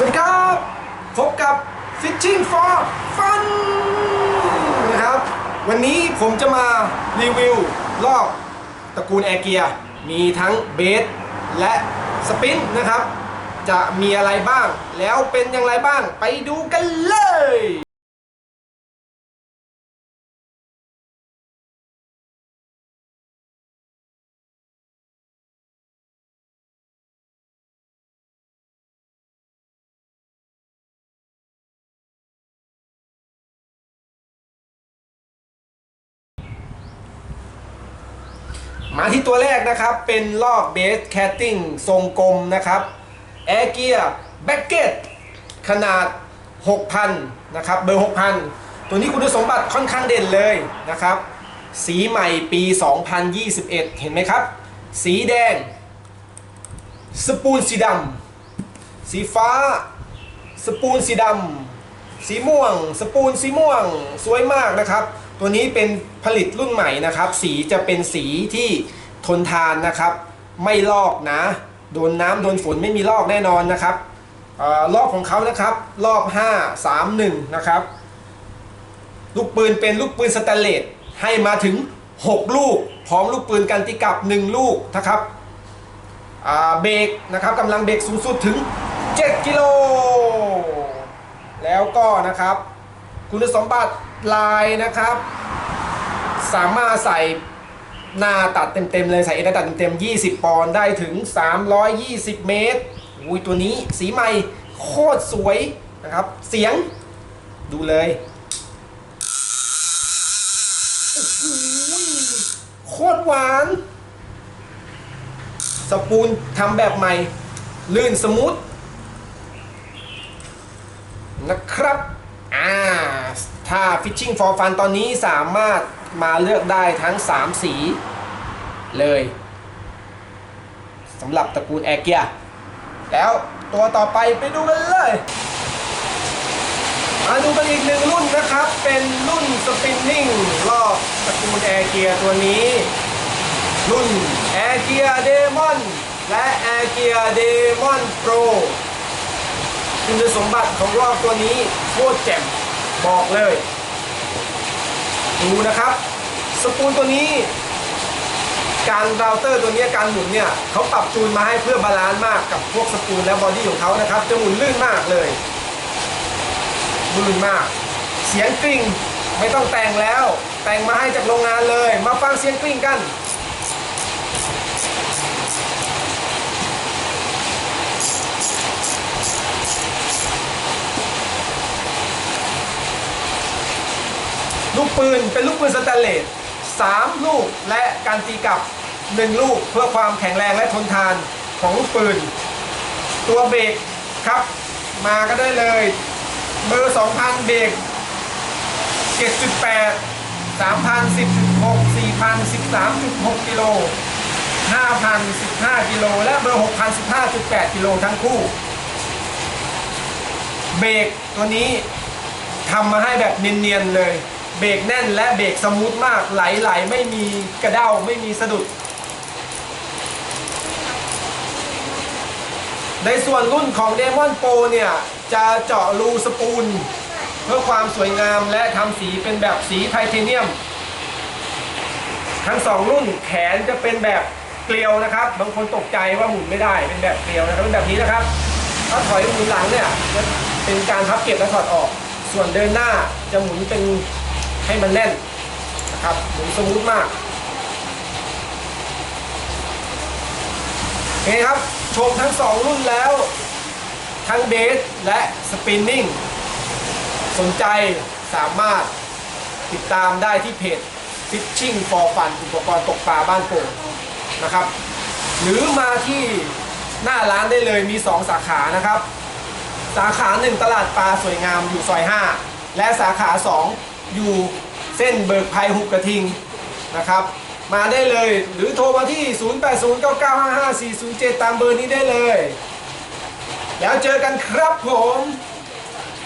สวัสดีครับ พบกับ Fishing for Fun นะครับ วันนี้ผมจะมารีวิวลอกตระกูลแอร์เกียมีทั้งเบสและสปินนะครับ จะมีอะไรบ้าง แล้วเป็นอย่างไรบ้าง ไปดูกันเลย มาที่ตัวแรกนะครับ เป็นลอกเบสแคตติ้งทรงกลมนะครับแอร์เกียร์แบ็กเก็ตขนาด 6,000 นะครับ เบอร์ 6,000 ตัวนี้คุณสมบัติค่อนข้างเด่นเลยนะครับ สีใหม่ปี 2021 เห็นไหมครับ สีแดง สปูนสีดำสีฟ้า สปูนสีดำสีม่วง สปูนสีม่วง สวยมากนะครับ ตัวนี้เป็นผลิตรุ่นใหม่นะครับ สีจะเป็นสีที่ทนทานนะครับ ไม่ลอกนะ โดนน้ำโดนฝนไม่มีลอกแน่นอนนะครับออลอกของเขานะครับ ลอก 5 3 1 นะครับ ลูกปืนเป็นลูกปืนสแตนเลสให้มาถึง 6 ลูก พร้อมลูกปืนกันติกับ 1 ลูกนะครับเบรกนะครับกำลังเบรกสูงสุดถึง 7 กิโล แล้วก็นะครับ คุณสมบัติลายนะครับ สามารถใส่หน้าตัดเต็มๆเลยใส่เอ็นตัดเต็มๆ20 ปอนด์ได้ถึง 320 เมตรอุ้ยตัวนี้สีใหม่โคตรสวยนะครับ เสียงดูเลยโคตรหวาน สปูนทำแบบใหม่ ลื่นสมูทนะครับ อ่าถ้า Fishing for Fun ตอนนี้สามารถมาเลือกได้ทั้ง 3 สีเลยสำหรับตระกูลแอร์เกียแล้วตัวต่อไปไปดูกันเลยมาดูกันอีกหนึ่งรุ่นนะครับ เป็นรุ่นสปินนิ่งรอบตระกูลแอร์เกียตัวนี้ รุ่นแอร์เกียเดมอนและแอร์เกียเดมอนโปร คุณสมบัติของรอบตัวนี้โคตรแจ่มบอกเลย ดูนะครับ สปูลตัวนี้ การเราเตอร์ตัวนี้การหมุนเนี่ยเขาปรับจูนมาให้เพื่อบาลานซ์มากกับพวกสปูลและบอดี้ของเขานะครับจะหมุนลื่นมากเลยลื่นมาก เสียงกริ่งไม่ต้องแต่งแล้ว แต่งมาให้จากโรงงานเลย มาฟังเสียงกริ่งกัน ลูกปืนเป็นลูกปืนสแตนเลส3ลูกและการตีกลับ 1 ลูกเพื่อความแข็งแรงและทนทานของลูกปืน ตัวเบรกครับ มาก็ได้เลยเบอร์ 2,000 เบรก7.8 3,000 10.6 4,000 13.6กิโล5,000 15กิโลและเบอร์6,000 15.8กิโลทั้งคู่ เบรกตัวนี้ทำมาให้แบบเนียนๆเลย เบรกแน่นและเบรกสมูทมากไหลๆไม่มีกระเด้าไม่มีสะดุด ในส่วนรุ่นของ Demon Pro เนี่ย จะเจาะรูสปูล เพื่อความสวยงามและทำสีเป็นแบบสีไทเทเนียม ทั้งสองรุ่นแขนจะเป็นแบบเกลียวนะครับ บางคนตกใจว่าหมุนไม่ได้เป็นแบบเกลียวนะครับเป็นแบบนี้นะครับ ถ้าถอยหมุนหลังเนี่ยจะเป็นการพับเก็บและถอดออก ส่วนเดินหน้าจะหมุนเป็น ให้มันแน่นนะครับหมุนสมูทมากโอเคครับชมทั้งสองรุ่นแล้ว ทั้งเบสและสปินนิ่งสนใจสามารถติดตามได้ที่เพจ Fishing for Fun อุปกรณ์ตกปลาบ้านโป่งนะครับ หรือมาที่หน้าร้านได้เลยมี 2 สาขานะครับ สาขา 1 ตลาดปลาสวยงามอยู่ซอย 5 และสาขา 2 อยู่เส้นเบิกภัยหุบกระทิงนะครับ มาได้เลยหรือโทรมาที่ 0809955407 ตามเบอร์นี้ได้เลย แล้วเจอกันครับผม